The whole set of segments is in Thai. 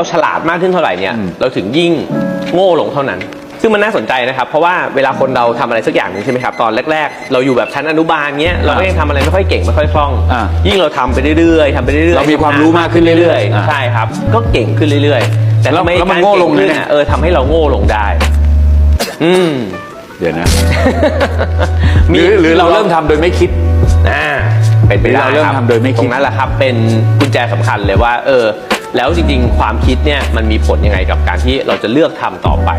เราฉลาดมากขึ้นเท่าไหร่เนี่ยอืมเราถึงยิ่งโง่ลงเท่านั้น ซึ่งมันน่าสนใจนะครับ เพราะว่าเวลาคนเราทำอะไรสักอย่างหนึงใช่ไหมครับตอนแรก ๆ เราอยู่แบบชั้นอนุบาลเงี้ยเราก็ยังทำอะไรไม่ค่อยเก่งไม่ค่อยคล่องอ่ายิ่งเราทำไปเรื่อยๆทำไปเรื่อยๆเรามีความรู้มากขึ้นเรื่อยๆอ่าๆใช่ครับ ก็เก่งขึ้นเรื่อยๆ แต่แล้วทำไมแล้วมันการโง่ลงเก่ขึ้นนะเนี่ยอะเออทำให้เราโง่ลงได้ อืมเดี๋ยวนะหรือหรือเราเริ่มทำโดยไม่คิดอ่าเป็นไปได้เราเริ่มคบทำโดยไม่คิดตรงนั้นแหละครับ เป็นกุญแจสำคัญเลยว่า เออ แล้วจริงๆ ความคิดเนี่ยมันมีผลยังไงกับการที่เราจะเลือกทำต่อไป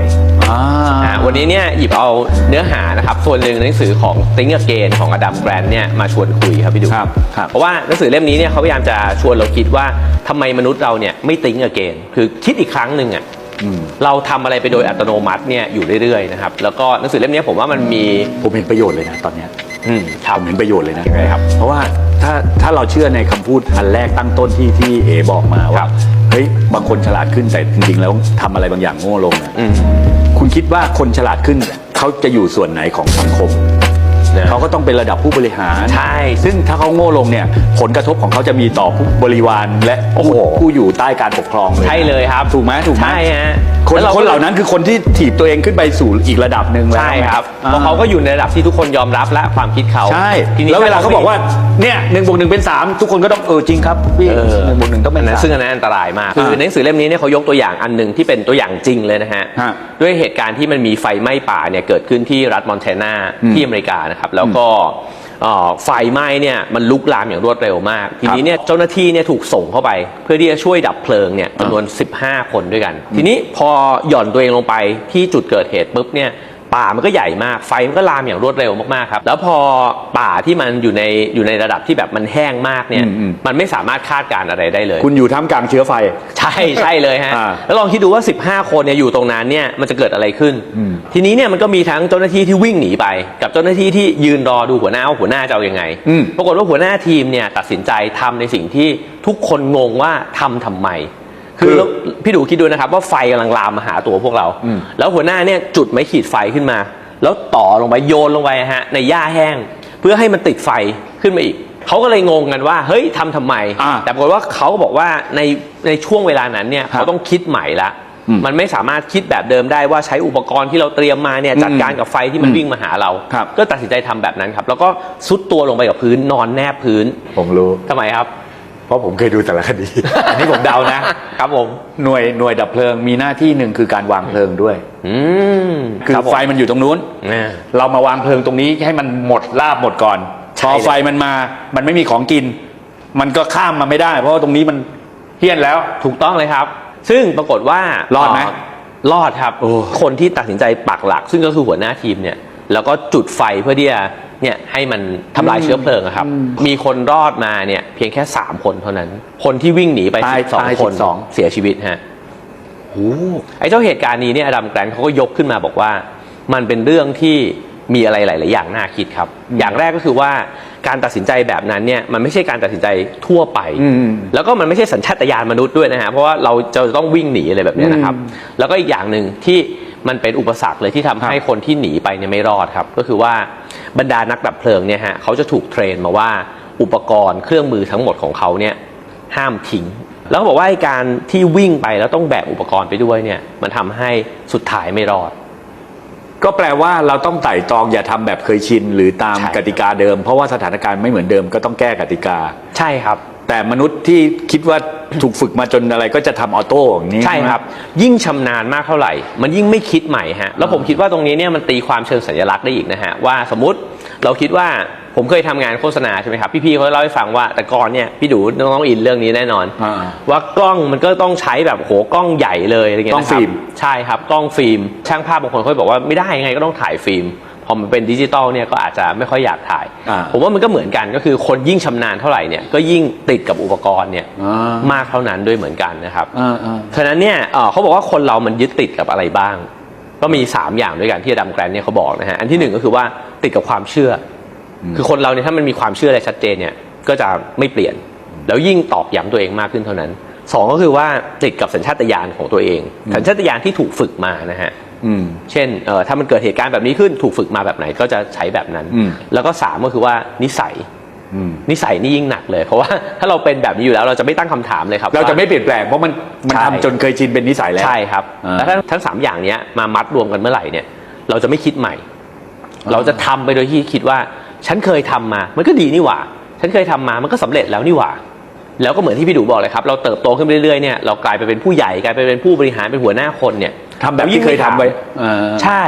อ่าอ่าวันนี้เนี่ยหยิบเอาเนื้อหานะครับส่วนหนึ่งในหนังสือของ Think Again ของอดัมแกรนเนี่ยมาชวนคุยครับพี่ดูครับครับเพราะว่าหนังสือเล่มนี้เนี่ยเขาพยายามจะชวนเราคิดว่าทำไมมนุษย์เราเนี่ยไม่ Think Again คือคิดอีกครั้งหนึ่งอะอืมเราทำอะไรไปโดยอัตโนมัติเนี่ยอยู่เรื่อยๆนะครับแล้วก็หนังสือเล่มนี้ผมว่ามันมีผมเห็นประโยชน์เลยนะตอนเนี้ย อืมคผรับมเห็นประโยชน์เลยนะยังไงครับเพราะว่าถ้าถ้าเราเชื่อในคำพูดอันแรกตั้งต้นที่ที่เอบอกมาครัว่าบ เฮ้ยบางคนฉลาดขึ้นแต่จริง ๆ แล้วทำอะไรบางอย่างโง่ลงอะ อืม คุณคิดว่าคนฉลาดขึ้นเขาจะอยู่ส่วนไหนของสังคม นะเขาก็ต้องเป็นระดับผู้บริหาร ใช่ ซึ่งถ้าเขาโง่ลงเนี่ยผลกระทบของเขาจะมีต่อผู้บริวารและโอ้โหผู้ผู้อยู่ใต้การปกครองเลยใช่เลยครับถูกไหมถูกไหมใช่ฮะคนแล้วรคนเหล่านั้นคือคนที่ถีบตัวเองขึ้นไปสู่อีกระดับหนึ่งแล้วใช่ครับอ่เพราะเขาก็อยู่ในระดับที่ทุกคนยอมรับและความคิดเขาใช่ทีนี้แล้วเวลาถ้เขาบอกว่าเนี่ยหนึ่งบวกหนึ่งเป็นสามทุกคนก็ต้องเออจริงครับพี่เออ หนึ่งบวกหนึ่งต้องเป็นนั้นสาม ซึ่งอันนั้นอันตรายมาก คืออ่าในหนังสือเล่มนี้เนี่ยเขายกตัวอย่างอันหนึ่งที่เป็นตัวอย่างจริงเลยนะฮะ ฮะด้วยเหตุการณ์ที่มันมีไฟไหม้ป่าเนี่ยเกิดขึ้นที่รัฐมอนแทนาอืมที่อเมริกานะครับ แล้วก็เอ่อไฟไหม้เนี่ยมันลุกลามอย่างรวดเร็วมาก ทีนี้เนี่ยเจ้าหน้าที่เนี่ยถูกส่งเข้าไป เพื่อที่จะช่วยดับเพลิงเนี่ยจำนวน 15 คนด้วยกัน ทีนี้พอหย่อนตัวเองลงไปที่จุดเกิดเหตุปุ๊บเนี่ย ป่ามันก็ใหญ่มาก ไฟมันก็ลามอย่างรวดเร็วมากๆครับ แล้วพอป่าที่มันอยู่ในอยู่ในระดับที่แบบมันแห้งมากเนี่ย อืมอืม มันไม่สามารถคาดการณ์อะไรได้เลย คุณอยู่ท่ามกลางเชื้อไฟ ใช่ใช่เลยฮะ อ่าแล้วลองคิดดูว่า 15 คนเนี่ยอยู่ตรงนั้นเนี่ยมันจะเกิดอะไรขึ้น อืม ทีนี้เนี่ยมันก็มีทั้งเจ้าหน้าที่ที่วิ่งหนีไป กับเจ้าหน้าที่ที่ยืนรอดูหัวหน้าว่าหัวหน้าจะเอายังไง อืม ปรากฏว่าหัวหน้าทีมเนี่ยตัดสินใจทำในสิ่งที่ทุกคนงงว่าทำทำไม คือแล้วพี่ดูคิดดูนะครับว่าไฟกำลังลามมาหาตัวพวกเรา อืม แล้วหัวหน้าเนี่ยจุดไม้ขีดไฟขึ้นมา แล้วต่อลงไปโยนลงไปฮะในหญ้าแห้ง เพื่อให้มันติดไฟขึ้นมาอีก เขาก็เลยงงกันว่า เฮ้ยทำทำไม อ่าแต่ปรากฏว่าเขาบอกว่าในในช่วงเวลานั้นเนี่ยครับเขาต้องคิดใหม่ละ อืมมันไม่สามารถคิดแบบเดิมได้ว่าใช้อุปกรณ์ที่เราเตรียมมาเนี่ยจัดการกับไฟที่มันอืมวิ่งมาหาเรา ครับ ก็ตัดสินใจทำแบบนั้นครับ แล้วก็ซุดตัวลงไปกับพื้นนอนแนบพื้นผมรู้ ทำไมครับเพ ราะผมเคยดูแต่ละคดี อันนี้ผมเดานะ ครับผม หน่วยหน่วยดับเพลิงมีหน้าที่หนึ่งคือการวางเพลิงด้วย อืมคือรับผมไฟมันอยู่ตรงนู้นอ่าเรามาวางเพลิงตรงนี้ให้มันหมดลาบหมดก่อนใช่พอเลย ไฟมันมา มันไม่มีของกิน มันก็ข้ามมาไม่ได้ เพราะว่าตรงนี้มันเฮี้ยนแล้ว ถูกต้องเลยครับ ซึ่งปรากฏว่ารอดไหมรอดครับ โอ้ คนที่ตัดสินใจปักหลัก ซึ่งก็คือหัวหน้าทีมเนี่ย แล้วก็จุดไฟเพื่อที่จะ เนี่ยให้มันทำลายเชื้อเพลิงอะครับ มีคนรอดมาเนี่ยเพียงแค่ 3 คนเท่านั้น คนที่วิ่งหนีไปตายสองตายคน12 เสียชีวิตฮะโอ้ไอ้เจ้าเหตุการณ์นี้เนี่ยอดัมแกรนท์เขาก็ยกขึ้นมาบอกว่า มันเป็นเรื่องที่มีอะไรหลาย ๆ อย่างน่าคิดครับ อย่างแรกก็คือว่าการตัดสินใจแบบนั้นเนี่ยมันไม่ใช่การตัดสินใจทั่วไป อืม แล้วก็มันไม่ใช่สัญชาตญาณมนุษย์ด้วยนะฮะ เพราะว่าเราจะต้องวิ่งหนีอะไรแบบเนี้ยนะครับ แล้วก็อีกอย่างหนึ่งที่มันเป็นอุปสรรคเลยที่ทำให้คนที่หนีไปเนี่ยไม่รอดครับ ก็คือว่า บรรดานักดับเพลิงเนี่ยฮะเขาจะถูกเทรนมาว่าอุปกรณ์เครื่องมือทั้งหมดของเขาเนี่ยห้ามทิ้ง แล้วก็บอกว่าไอ้การที่วิ่งไปแล้วต้องแบกอุปกรณ์ไปด้วยเนี่ยมันทำให้สุดท้ายไม่รอด ก็แปลว่าเราต้องไต่ตรองอย่าทำแบบเคยชิน หรือตามใช่กติกาเดิม เพราะว่าสถานการณ์ไม่เหมือนเดิมก็ต้องแก้กติกา ใช่ครับ แต่มนุษย์ที่คิดว่าถูกฝึกมาจนอะไรก็จะทำออโต้อย่างนี้ใช่ครับ ยิ่งชำนาญมากเท่าไหร่ มันยิ่งไม่คิดใหม่ฮะแล้วผมคิดว่าตรงนี้เนี่ยมันตีความเชิงสัญลักษณ์ได้อีกนะฮะว่าสมมติเราคิดว่าผมเคยทำงานโฆษณาใช่ไหมครับพี่ๆเขาเล่าให้ฟังว่าแต่ก่อนเนี่ยพี่ดูน้องๆอินเรื่องนี้แน่นอน อ่า ว่ากล้องมันก็ต้องใช้แบบโหกล้องใหญ่เลยอะไรเงี้ยกล้องนะครับฟิล์ม ใช่ครับกล้องฟิล์มช่างภาพบางคนเขาบอกว่าไม่ได้ยังไงก็ต้องถ่ายฟิล์ม พอมันเป็นดิจิตอลเนี่ยก็อาจจะไม่ค่อยอยากถ่าย อ่า ผมว่ามันก็เหมือนกันก็คือคนยิ่งชำนาญเท่าไหร่เนี่ยก็ยิ่งติดกับอุปกรณ์เนี่ยอ่ามมากเท่านั้นด้วยเหมือนกันนะครับ อ่าอ่า ฉะนั้นเนี่ยเอ่อเขาบอกว่าคนเรามันยึดติดกับอะไรบ้าง ก็มี 3 อย่างด้วยกันที่อดัมแกรนท์เนี่ยเขาบอกนะฮะ อันที่หนึ่งก็คือว่าติดกับความเชื่ออคือคนเราเนี่ยถ้ามันมีความเชื่ออะไรชัดเจนเนี่ยก็จะไม่เปลี่ยน แล้วยิ่งตอกย้ำตัวเองมากขึ้นเท่านั้นสองก็คือว่าติดกับสัญชาตญาณของตัวเอง สัญชาตญาณที่ถูกฝึกมานะฮะอืม เช่นเอ่อถ้ามันเกิดเหตุการณ์แบบนี้ขึ้นถูกฝึกมาแบบไหนก็จะใช้แบบนั้นอืมแล้วก็สามก็คือว่านิสัยอืมนิสัยนี่ยิ่งหนักเลยเพราะว่าถ้าเราเป็นแบบนี้อยู่แล้วเราจะไม่ตั้งคำถามเลยครับ เราจะว่ไม่เปลี่ยนแปลงเพราะมันมันใช่ทำจนเคยชินเป็นนิสัยแล้วใช่ครับอ่าแล้วถ้าทั้งสามอย่างเนี้ยมามัดรวมกันเมื่อไหร่เนี่ย เราจะไม่คิดใหม่อ่าเราจะทำไปโดยที่คิดว่า ฉันเคยทำมา มันก็ดีนี่หว่า ฉันเคยทำมามันก็สำเร็จแล้วนี่หว่าแล้วก็เหมือนที่พี่ดูบอกเลยครับ เราเติบโตขึ้นไปเรื่อยๆเนี่ยเรากลายไปเป็นผู้ใหญ่กลายไปเป็นผู้บริหารเป็นหัวหน้าคนเนี่ย ทำแบบที่เคยทำไว้อ่า ใช่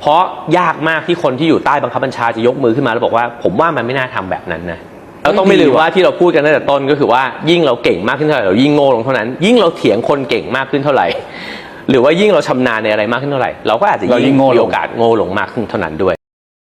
เพราะยากมากที่คนที่อยู่ใต้บังคับบัญชาจะยกมือขึ้นมาแล้วบอกว่า ผมว่ามันไม่น่าทำแบบนั้นนะเราต้องไม่ลืมว่าที่เราพูดกันตั้งแต่ต้นก็คือว่ายิ่งเราเก่งมากขึ้นเท่าไหร่เรายิ่งโง่ลงเท่านั้น ยิ่งเราเถียงคนเก่งมากขึ้นเท่าไหร่ หรือว่ายิ่งเราชำนาญในอะไรมากขึ้นเท่าไหร่ เราก็อาจจะเรายิ่ยิ่งโง่ลง มีโอกาสโง่ลงมากขึ้นเท่านั้นด้วย